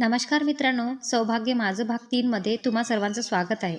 नमस्कार मित्रांनो सौभाग्य माझं भाग तीनमध्ये तुम्हा सर्वांचं स्वागत आहे.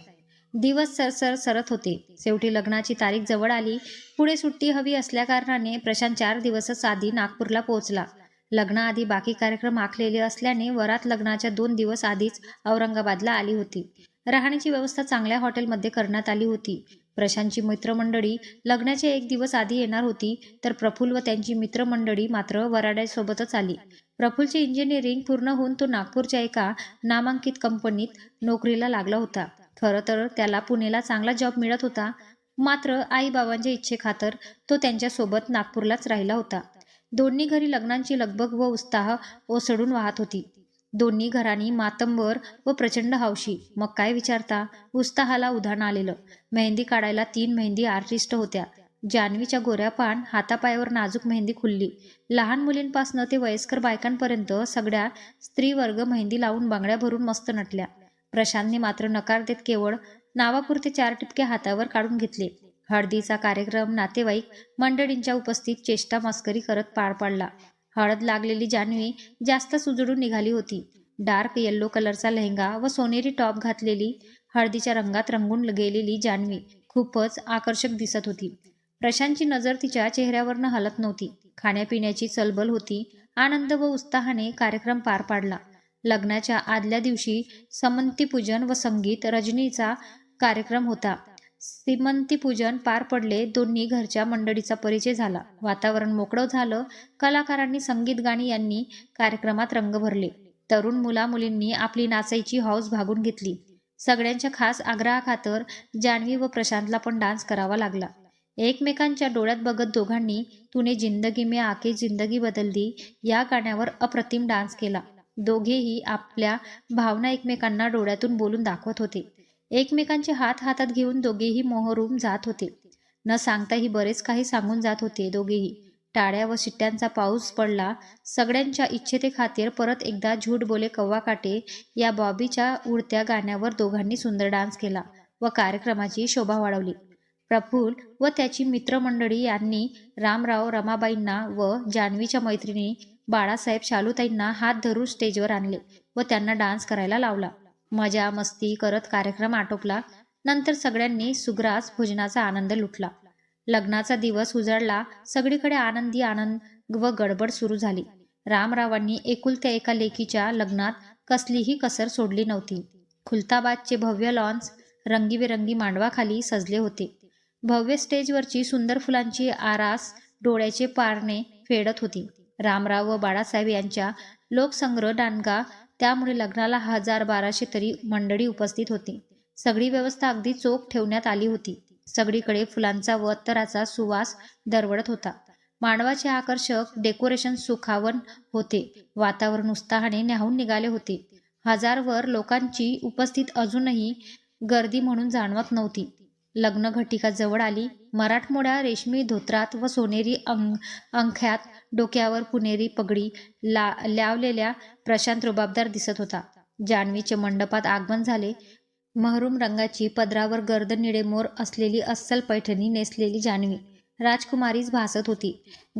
दिवस सरसर सरत होते. शेवटी लग्नाची तारीख जवळ आली. पुढे सुट्टी हवी असल्याकारणाने प्रशांत चार दिवसच आधी नागपूरला पोहोचला. लग्नाआधी बाकी कार्यक्रम आखलेले असल्याने वरात लग्नाच्या दोन दिवस आधीच औरंगाबादला आली होती. राहण्याची व्यवस्था चांगल्या हॉटेलमध्ये करण्यात आली होती. प्रशांतची मित्रमंडळी लग्नाच्या एक दिवस आधी येणार होती तर प्रफुल्ल व त्यांची मित्रमंडळी मात्र वराड्यासोबतच आली. प्रफुलचे इंजिनिअरिंग पूर्ण होऊन तो नागपूरच्या एका नामांकित कंपनीत नोकरीला लागला होता. खरं तर त्याला पुणेला चांगला जॉब मिळत होता मात्र आईबाबांच्या इच्छेखातर तो त्यांच्यासोबत नागपूरलाच राहिला होता. दोन्ही घरी लग्नांची लगबग व उत्साह ओसडून वाहत होती. दोन्ही घरांनी मातंबर व प्रचंड हौशी. मग काय विचारता? उत्साहाला उधाण आलेलं. मेहंदी काढायला तीन मेहंदी आर्टिस्ट होत्या. जान्हवीच्या गोऱ्या पान हातापायावर नाजूक मेहंदी खुलली. लहान मुलींपासनं ते वयस्कर बायकांपर्यंत सगळ्या स्त्रीवर्ग मेहंदी लावून बांगड्या भरून मस्त नटल्या. प्रशांतने मात्र नकार देत केवळ नावापुरते चार टिपके हातावर काढून घेतले. हळदीचा कार्यक्रम नातेवाईक मंडळींच्या उपस्थित चेष्टा मस्करी करत पार पाडला. हळद लागलेली जान्हवी जास्त सुजडून निघाली होती. डार्क येल्लो कलरचा लेहंगा व सोनेरी टॉप घातलेली हळदीच्या रंगात रंगून गेलेली जान्हवी खूपच आकर्षक दिसत होती. प्रशांतची नजर तिच्या चेहऱ्यावरनं हलत नव्हती. खाण्यापिण्याची चलबल होती. आनंद व उत्साहाने कार्यक्रम पार पाडला. लग्नाच्या आदल्या दिवशी समंतीपूजन व संगीत रजनीचा कार्यक्रम होता. श्रीमंतीपूजन पार पडले दोन्ही घरच्या मंडळीचा परिचय झाला. वातावरण मोकळं झालं कलाकारांनी संगीत गाणी यांनी कार्यक्रमात रंग भरले. तरुण मुला मुलींनी आपली नाचायची हौस भागून घेतली. सगळ्यांच्या खास आग्रहाखातर जान्हवी व प्रशांतला पण डान्स करावा लागला. एकमेकांच्या डोळ्यात बघत दोघांनी तुने जिंदगी में आके जिंदगी बदलली या गाण्यावर अप्रतिम डान्स केला. दोघेही आपल्या भावना एकमेकांना डोळ्यातून बोलून दाखवत होते. एकमेकांचे हात हातात घेऊन दोघेही मोहरूम जात होते. न सांगताही बरेच काही सांगून जात होते दोघेही. टाळ्या व शिट्ट्यांचा पाऊस पडला सगळ्यांच्या इच्छेते खातीर परत एकदा झूट बोले कव्वा काटे या बॉबीच्या उडत्या गाण्यावर दोघांनी सुंदर डान्स केला व कार्यक्रमाची शोभा वाढवली. प्रफुल व त्याची मित्रमंडळी यांनी रामराव रमाबाईंना व जान्हवीच्या मैत्रिणी बाळासाहेब शालूताईंना हात धरून स्टेजवर आणले व त्यांना डान्स करायला लावला. मजा मस्ती करत कार्यक्रम आटोपला. नंतर सगळ्यांनी सुग्रास भोजनाचा आनंद लुटला. लग्नाचा दिवस उजळला. सगळीकडे आनंदी आनंद व गडबड सुरू झाली. रामरावांनी एकुलत्या एका लेकीच्या लग्नात कसलीही कसर सोडली नव्हती. खुलताबादचे भव्य लॉन्स रंगीबेरंगी मांडवाखाली सजले होते. भव्य स्टेजवरची सुंदर फुलांची आरास डोळ्याचे पारणे फेडत होती. रामराव व बाळासाहेब यांच्या लोकसंग्रह दानगा त्यामुळे लग्नाला हजार बाराशे तरी मंडळी उपस्थित होती. सगळी व्यवस्था अगदी चोख ठेवण्यात आली होती. सगळीकडे फुलांचा व अत्तराचा सुवास दरवळत होता. मांडवाचे आकर्षक डेकोरेशन सुखावन होते. वातावरण उत्साहाने न्याहून निघाले होते. हजारवर लोकांची उपस्थित अजूनही गर्दी म्हणून जाणवत नव्हती. लग्न घटिका जवळ आली. मराठमोड्या रेशमी धोत्रात व सोनेरी अंग अंख्यात डोक्यावर पुणेरी पगडी ला लावलेल्या प्रशांत रुबाबदार दिसत होता. जान्हवीचे मंडपात आगमन झाले. महरूम रंगाची पदरावर गर्द निळे मोर असलेली अस्सल पैठणी नेसलेली जान्हवी. राजकुमारीच भासत होती.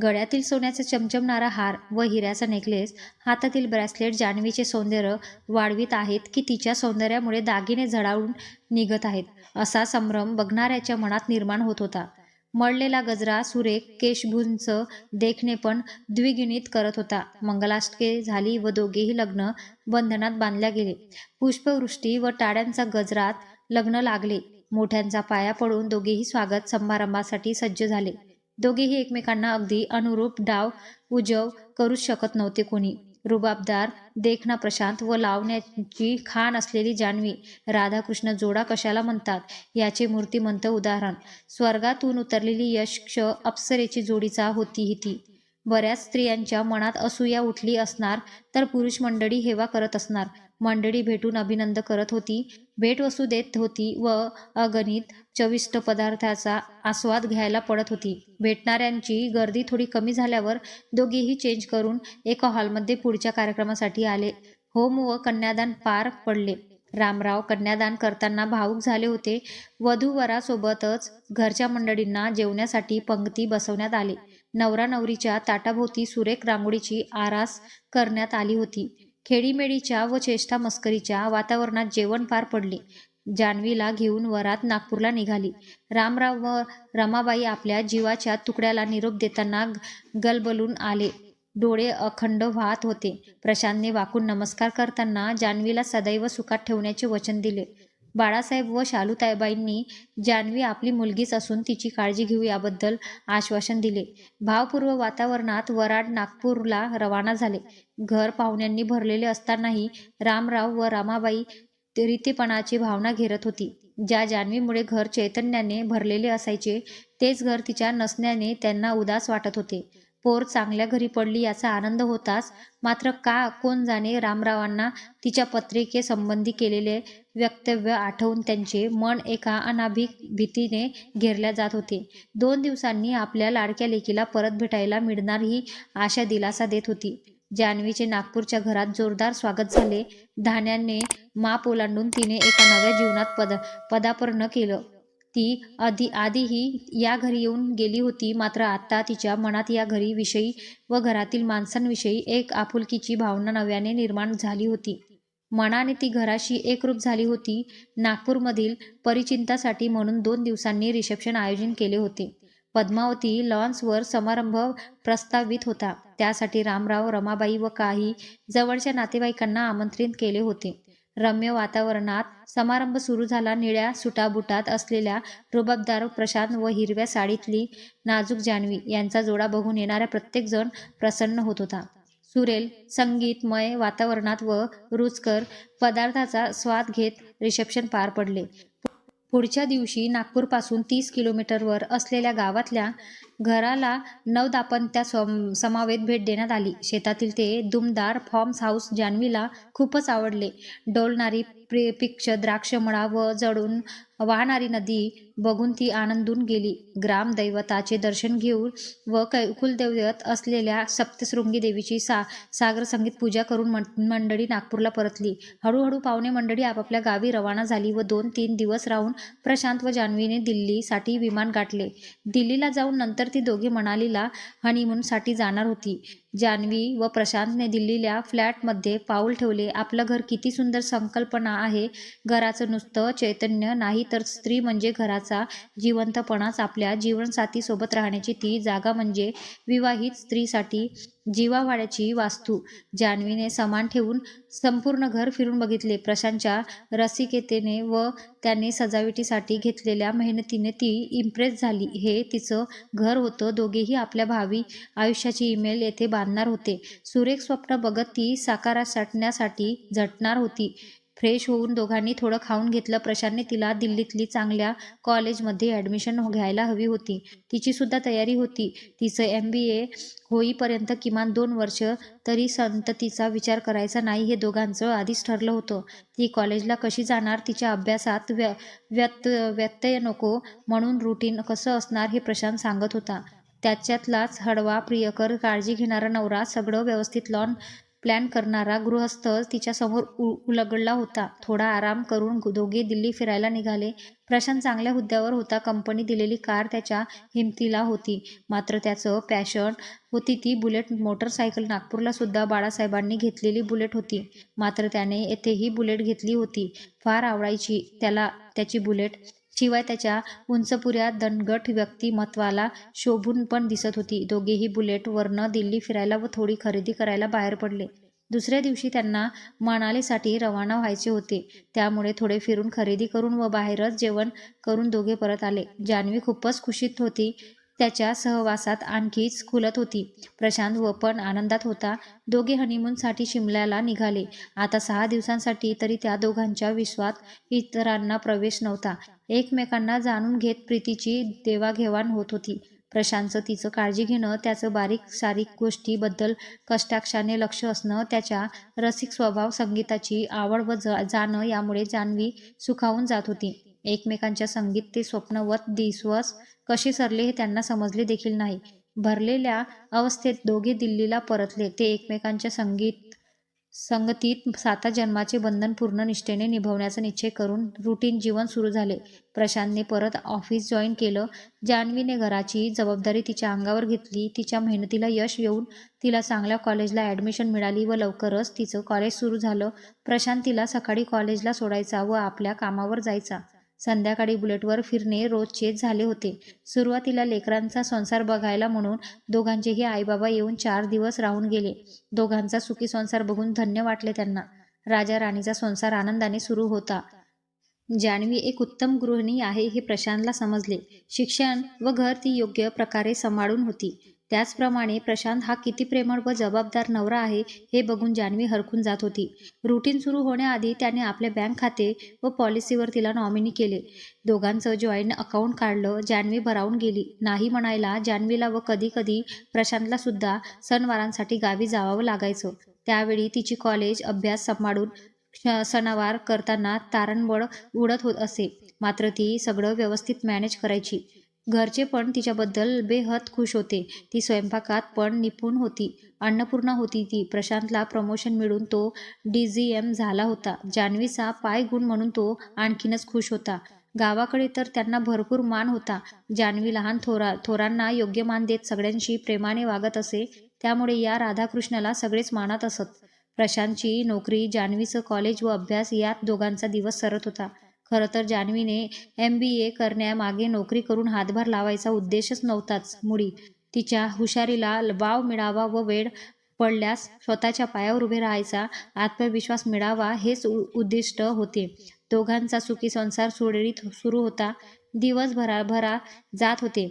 गळ्यातील सोन्याचा चमचमणारा हार व हिऱ्याचा नेकलेस हातातील ब्रेसलेट जान्हवीचे सौंदर्य वाढवित आहेत की तिच्या सौंदर्यामुळे दागिने झळावून निघत आहेत असा संभ्रम बघणाऱ्याच्या मनात निर्माण होत होता. मळलेला गजरा सुरेख केशभुंच देखणे पण द्विगुणित करत होता. मंगलाष्टके झाली व दोघेही लग्न बंधनात बांधल्या गेले. पुष्पवृष्टी व टाळ्यांचा गजरात लग्न लागले. मोठ्यांचा पाया पडून दोघेही स्वागत समारंभासाठी सज्ज झाले. दोघेही एकमेकांना अगदी अनुरूप डाव उजव करूच शकत नव्हते कोणी. रुबाबदार देखणा प्रशांत व लावण्याची खाण असलेली जान्हवी राधाकृष्ण जोडा कशाला म्हणतात? याचे मूर्तिमंत उदाहरण. स्वर्गातून उतरलेली यश अप्सरेची जोडीचा होती ही ती. बऱ्याच स्त्रियांच्या मनात असूया उठली असणार तर पुरुष मंडळी हेवा करत असणार. मंडळी भेटून अभिनंद करत होती. भेटवस्तू देत होती व अगणित चविष्ट पदार्थाचा आस्वाद घ्यायला पडत होती. भेटणाऱ्यांची गर्दी थोडी कमी झाल्यावर दोघेही चेंज करून एका हॉलमध्ये पुढच्या कार्यक्रमासाठी आले. होम व कन्यादान पार पडले. रामराव कन्यादान करताना भावूक झाले होते. वधूवरासोबतच घरच्या मंडळींना जेवण्यासाठी पंक्ती बसवण्यात आले. नवरा नवरीच्या ताटाभोवती सुरेख रांगोळीची आरास करण्यात आली होती. खेडीमेडीच्या व चेष्टा मस्करीच्या वातावरणात जेवण पार पडले. जान्हवीला घेऊन वरात नागपूरला निघाली. रामराव व रमाबाई आपल्या जीवाच्या तुकड्याला निरोप देताना गलबलून आले. डोळे अखंड वाहत होते. प्रशांतने वाकून नमस्कार करताना जान्हवीला सदैव सुखात ठेवण्याचे वचन दिले. बाळासाहेब व शालूताईबाईंनी जान्हवी आपली मुलगीच असून तिची काळजी घेऊ याबद्दल आश्वासन दिले. भावपूर्व वातावरणात वराड नागपूरला रवाना झाले. घर पाहुण्यांनी भरलेले असतानाही रामराव व रामाबाई रितेपणाची भावना घेरत होती. ज्या जान्हवीमुळे घर चैतन्याने भरलेले असायचे तेच घर तिच्या नसण्याने त्यांना उदास वाटत होते. पोर चांगल्या घरी पडली याचा आनंद होताच मात्र का कोण जाणे रामरावांना तिच्या पत्रिके संबंधी केलेले वक्तव्य आठवून त्यांचे मन एका अनाभिक भीतीने घेरल्या जात होते. दोन दिवसांनी आपल्या लाडक्या लेकीला परत भेटायला मिळणार ही आशा दिलासा देत होती. जान्हवीचे नागपूरच्या घरात जोरदार स्वागत झाले. धान्याने माप ओलांडून तिने एका नव्या जीवनात पद पदार्पण केलं. ती आधी आधीही या घरी येऊन गेली होती मात्र आता तिच्या मनात या घरी विषयी व घरातील माणसांविषयी एक आपुलकीची भावना नव्याने निर्माण झाली होती. मनाने ती घराशी एकरूप झाली होती. नागपूरमधील परिचिंतासाठी म्हणून दोन दिवसांनी रिसेप्शन आयोजन केले होते. पद्मावती लॉन्सवर समारंभ प्रस्तावित होता. त्यासाठी रामराव रमाबाई व काही जवळच्या नातेवाईकांना आमंत्रित केले होते. रम्य वातावरणात समारंभ सुरू झाला. निळ्या सुटाबुटात असलेल्या रुबाबदार प्रशांत व हिरव्या साडीतली नाजूक जान्हवी यांचा जोडा बघून येणाऱ्या प्रत्येकजण प्रसन्न होत होता. सुरेल संगीतमय वातावरणात व रुचकर पदार्थाचा स्वाद घेत रिसेप्शन पार पडले. पुढच्या दिवशी नागपूरपासून तीस किलोमीटरवर असलेल्या गावातल्या घराला नवदापंत्या सम समावेत भेट देण्यात आली. शेतातील ते दुमदार फॉर्म्स हाऊस जान्हवीला खूपच आवडले. डोलणारी प्रे पिक्ष द्राक्षमळा व जडून वाहणारी नदी बघून ती आनंदून गेली. ग्रामदैवताचे दर्शन घेऊन व कै कुलदैवत असलेल्या सप्तशृंगी देवीची सा सागर संगीत पूजा करून मंडळी नागपूरला परतली. हळूहळू पाहुणे मंडळी आपापल्या गावी रवाना झाली व दोन तीन दिवस राहून प्रशांत व जान्हवीने दिल्लीसाठी विमान गाठले. दिल्लीला जाऊन नंतर ती दोघे मनालीला हनीमूनसाठी जाणार होती. जान्हवी व प्रशांतने दिल्लील्या फ्लॅटमध्ये पाऊल ठेवले. आपलं घर किती सुंदर संकल्पना आहे. घराचं नुसतं चैतन्य नाही तर स्त्री म्हणजे घराचा जिवंतपणाच. आपल्या जीवनसाथीसोबत राहण्याची ती जागा म्हणजे विवाहित स्त्रीसाठी जीवावाड्याची वास्तू. जान्हवीने समान ठेवून संपूर्ण घर फिरून बघितले. प्रशांतच्या रसिकतेने व त्याने सजावटीसाठी घेतलेल्या मेहनतीने ती इम्प्रेस झाली. हे तिचं घर होतं. दोघेही आपल्या भावी आयुष्याची ईमेल येथे बांधणार होते. सुरेख स्वप्न बघत ती साकारासाठी झटणार होती. फ्रेश होऊन दोघांनी थोडं खाऊन घेतलं. प्रशांतने तिला दिल्लीतली चांगल्या कॉलेजमध्ये ॲडमिशन घ्यायला हवी होती. तिची सुद्धा तयारी होती. तिचं एम बी ए होईपर्यंत किमान दोन वर्ष तरी संततीचा विचार करायचा नाही हे दोघांचं आधीच ठरलं होतं. ती कॉलेजला कशी जाणार? तिच्या अभ्यासात व्य व्यत व्यत्यय नको म्हणून रुटीन कसं असणार हे प्रशांत सांगत होता. त्याच्यातलाच हळवा प्रियकर काळजी घेणारा नवरा सगळं व्यवस्थित लॉन प्लॅन करणारा गृहस्थ तिच्यासमोर उ उलगडला होता. थोडा आराम करून दोघे दिल्ली फिरायला निघाले. प्रशांत चांगल्या हुद्द्यावर होता. कंपनी दिलेली कार त्याच्या हिमतीला होती. मात्र त्याचं पॅशन होती ती बुलेट मोटरसायकल नागपूरला सुद्धा बाळासाहेबांनी घेतलेली बुलेट होती. मात्र त्याने येथेही बुलेट घेतली होती. फार आवडायची त्याला त्याची बुलेट शिवाय त्याच्या उंचपुऱ्या दणगट व्यक्तिमत्वाला शोभून पण दिसत होती. दोघेही बुलेटवरनं दिल्ली फिरायला व थोडी खरेदी करायला बाहेर पडले. दुसऱ्या दिवशी त्यांना मनालीसाठी रवाना व्हायचे होते. त्यामुळे थोडे फिरून खरेदी करून व बाहेरच जेवण करून दोघे परत आले. जान्हवी खूपच खुशीत होती. त्याच्या सहवासात आणखीच खुलत होती. प्रशांत व पण आनंदात होता. दोघे हनीमूनसाठी शिमल्याला निघाले. आता सहा दिवसांसाठी तरी त्या दोघांच्या विश्वात इतरांना प्रवेश नव्हता. एकमेकांना जाणून घेत प्रीतीची देवाघेवाण होत होती. प्रशांतचं तिचं काळजी घेणं त्याचं बारीक सारीक गोष्टीबद्दल कष्टाक्षाने लक्ष असणं त्याच्या रसिक स्वभाव संगीताची आवड व जा जाणं यामुळे जान्हवी सुखावून जात होती. एकमेकांच्या संगीत ते स्वप्नवत दिसवस कसे सरले हे त्यांना समजले देखील नाही. भरलेल्या अवस्थेत दोघे दिल्लीला परतले. ते एकमेकांच्या संगीत संगतीत साता जन्माचे बंधन पूर्ण निष्ठेने निभवण्याचा निश्चय करून रुटीन जीवन सुरू झाले. प्रशांतने परत ऑफिस जॉईन केलं. जान्हवीने घराची जबाबदारी तिच्या अंगावर घेतली. तिच्या मेहनतीला यश येऊन तिला चांगल्या कॉलेजला ॲडमिशन मिळाली व लवकरच तिचं कॉलेज सुरू झालं. प्रशांत तिला सकाळी कॉलेजला सोडायचा व आपल्या कामावर जायचा. संध्याकाळी बुलेटवर फिरणे रोजचेच झाले होते. सुरुवातीला लेकरांचा संसार बघायला म्हणून दोघांचेही आईबाबा येऊन चार दिवस राहून गेले. दोघांचा सुखी संसार बघून धन्य वाटले त्यांना. राजा राणीचा संसार आनंदाने सुरू होता. जान्हवी एक उत्तम गृहिणी आहे हे प्रशांतला समजले. शिक्षण व घर ती योग्य प्रकारे सांभाळून होती. त्याचप्रमाणे प्रशांत हा किती प्रेमळ व जबाबदार नवरा आहे हे बघून जान्हवी हरखून जात होती. रुटीन सुरू होण्याआधी त्याने आपले बँक खाते व पॉलिसीवर तिला नॉमिनी केले. दोघांचं जॉईंट अकाउंट काढलं जान्हवी भरावून गेली. नाही म्हणायला जान्हवीला व कधी कधी प्रशांतला सुद्धा सणवारांसाठी गावी जावावं लागायचं. त्यावेळी तिची कॉलेज अभ्यास सांभाळून सणावार करताना तारणबळ उडत होत असे. मात्र ती सगळं व्यवस्थित मॅनेज करायची. घरचे पण तिच्याबद्दल बेहद खुश होते. ती स्वयंपाकात पण निपुण होती. अन्नपूर्णा होती ती. प्रशांतला प्रमोशन मिळून तो डी जी एम झाला होता. जान्हवीचा पाय गुण म्हणून तो आणखीनच खुश होता. गावाकडे तर त्यांना भरपूर मान होता. जान्हवी लहान थोरा थोरांना योग्य मान देत सगळ्यांशी प्रेमाने वागत असे. त्यामुळे या राधाकृष्णाला सगळेच मानत असत. प्रशांतची नोकरी जान्हवीचं कॉलेज व अभ्यास यात दोघांचा दिवस सरत होता. खरं तर जान्हवीने एम बी ए करण्यामागे नोकरी करून हातभार लावायचा उद्देशच नव्हताच मुळी तिच्या हुशारीला वाव मिळावा व वेळ पडल्यास स्वतःच्या पायावर उभे राहायचा आत्मविश्वास मिळावा हेच उ उद्दिष्ट होते. दोघांचा सुखी संसार सुरळीत सुरू होता. दिवसभराभरा जात होते.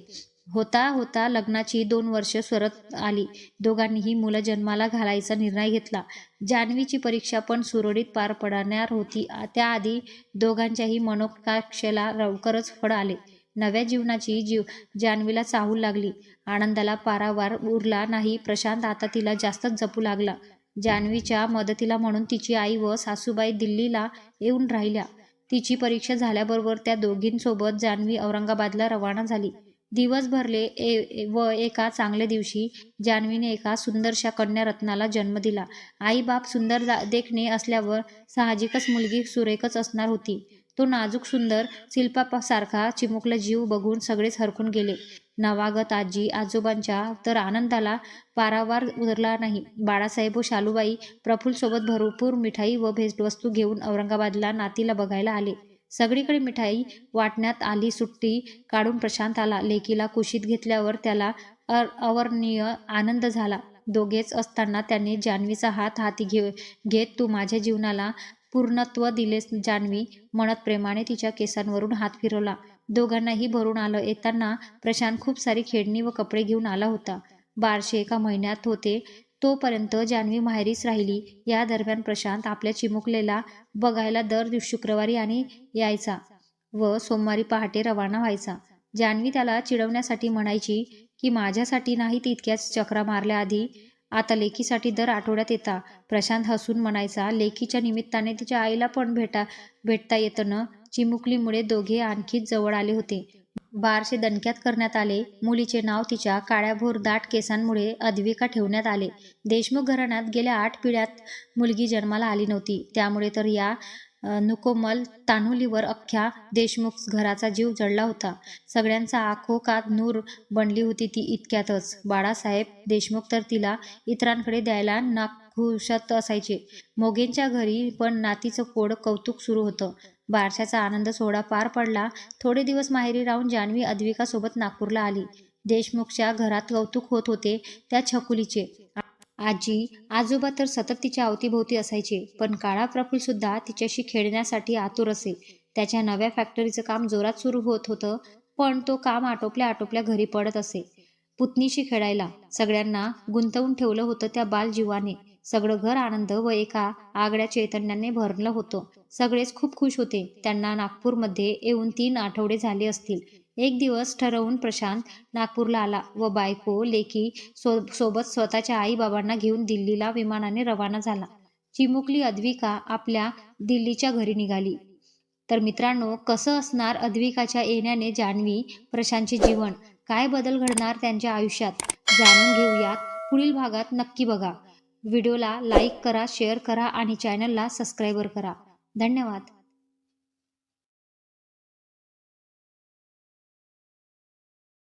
होता होता लग्नाची दोन वर्ष सरत आली. दोघांनीही मुलं जन्माला घालायचा निर्णय घेतला. जान्हवीची परीक्षा पण सुरळीत पार पडणार होती. त्याआधी दोघांच्याही मनोकाक्षेला लवकरच फळ आले. नव्या जीवनाची जीव जान्हवीला चाहूल लागली. आनंदाला पारावार उरला नाही. प्रशांत आता तिला जास्तच जपू लागला. जान्हवीच्या मदतीला म्हणून तिची आई व सासूबाई दिल्लीला येऊन राहिल्या. तिची परीक्षा झाल्याबरोबर त्या दोघींसोबत जान्हवी औरंगाबादला रवाना झाली. दिवस भरले ए व एका चांगल्या दिवशी जान्हवीने एका सुंदरशा कन्या रत्नाला जन्म दिला. आई बाप सुंदर दा- देखणे असल्यावर साहजिकच मुलगी सुरेखच असणार होती. तो नाजूक सुंदर शिल्पासारखा चिमुकला जीव बघून सगळेच हरकून गेले. नवागत आजी आजोबांच्या तर आनंदाला पारावार उरला नाही. बाळासाहेब व शालूबाई प्रफुल्लसोबत भरपूर मिठाई व भेटवस्तू घेऊन औरंगाबादला नातीला बघायला आले. सगळीकडे मिठाई वाटण्यात आली सुट्टी काढून प्रशांत आला. लेकीला कुशीत घेतल्यावर त्याला अवर्णीय आनंद झाला. दोघेच असताना त्यांनी जान्हवीचा हात हाती घे घेत तू माझ्या जीवनाला पूर्णत्व दिलेस जान्हवी म्हणत प्रेमाने तिच्या केसांवरून हात फिरवला. दोघांनाही भरून आलं येताना प्रशांत खूप सारी खेळणी व कपडे घेऊन आला होता. बारशे एका महिन्यात होते. तोपर्यंत जान्हवी माहेरीच राहिली या दरम्यान प्रशांत आपल्या चिमुकलेला बघायला दर शुक्रवारी आणि यायचा व सोमवारी पहाटे रवाना व्हायचा. जान्हवी त्याला चिडवण्यासाठी म्हणायची की माझ्यासाठी नाही तितक्याच चक्रा मारल्या आधी आता लेकीसाठी दर आठवड्यात येता. प्रशांत हसून म्हणायचा लेकीच्या निमित्ताने तिच्या आईला पण भेटा भेटता येतं न चिमुकलीमुळे दोघे आणखीच जवळ आले होते. बारशे दणक्यात करण्यात आले. मुलीचे नाव तिच्या काळ्याभोर दाट केसांमुळे अद्विका ठेवण्यात आले. देशमुख घराण्यात गेल्या आठ पिढ्यात मुलगी जन्माला आली नव्हती. त्यामुळे तर या नुकोमल तान्हुलीवर अख्ख्या देशमुख घराचा जीव जडला होता. सगळ्यांचा आखोकात नूर बनली होती ती इतक्यातच. बाळासाहेब देशमुख तर तिला इतरांकडे द्यायला नाखुशत असायचे. मोगेंच्या घरी पण नातीचं कोड कौतुक सुरू होतं. बारशाचा आनंद सोहळा पार पडला. थोडे दिवस माहेरी राहून जान्हवी अद्विकासोबत नागपूरला आली. देशमुखच्या घरात कौतुक होत होते त्या छकुलीचे. आजी आजोबा तर सतत तिच्या अवतीभोवती असायचे पण काळा प्रफुल सुद्धा तिच्याशी खेळण्यासाठी आतुर असे. त्याच्या नव्या फॅक्टरीचं काम जोरात सुरू होत होतं पण तो काम आटोपल्या आटोपल्या घरी पडत असे. पुतणीशी खेळायला सगळ्यांना गुंतवून ठेवलं होतं त्या बालजीवाने. सगळं घर आनंद व एका आगळ्या चैतन्याने भरलं होतं. सगळेच खूप खुश होते. त्यांना नागपूरमध्ये येऊन तीन आठवडे झाले असतील. एक दिवस ठरवून प्रशांत नागपूरला आला व बायको लेकी सो सोबत स्वतःच्या आईबाबांना घेऊन दिल्लीला विमानाने रवाना झाला. चिमुकली अद्विका आपल्या दिल्लीच्या घरी निघाली. तर मित्रांनो कसं असणार अद्विकाच्या येण्याने जान्हवी प्रशांतचे जीवन? काय बदल घडणार त्यांच्या आयुष्यात? जाणून घेऊयात. पुढील भागात नक्की बघा. व्हिडिओला लाईक करा शेअर करा आणि चॅनलला सबस्क्राईबर करा. धन्यवाद.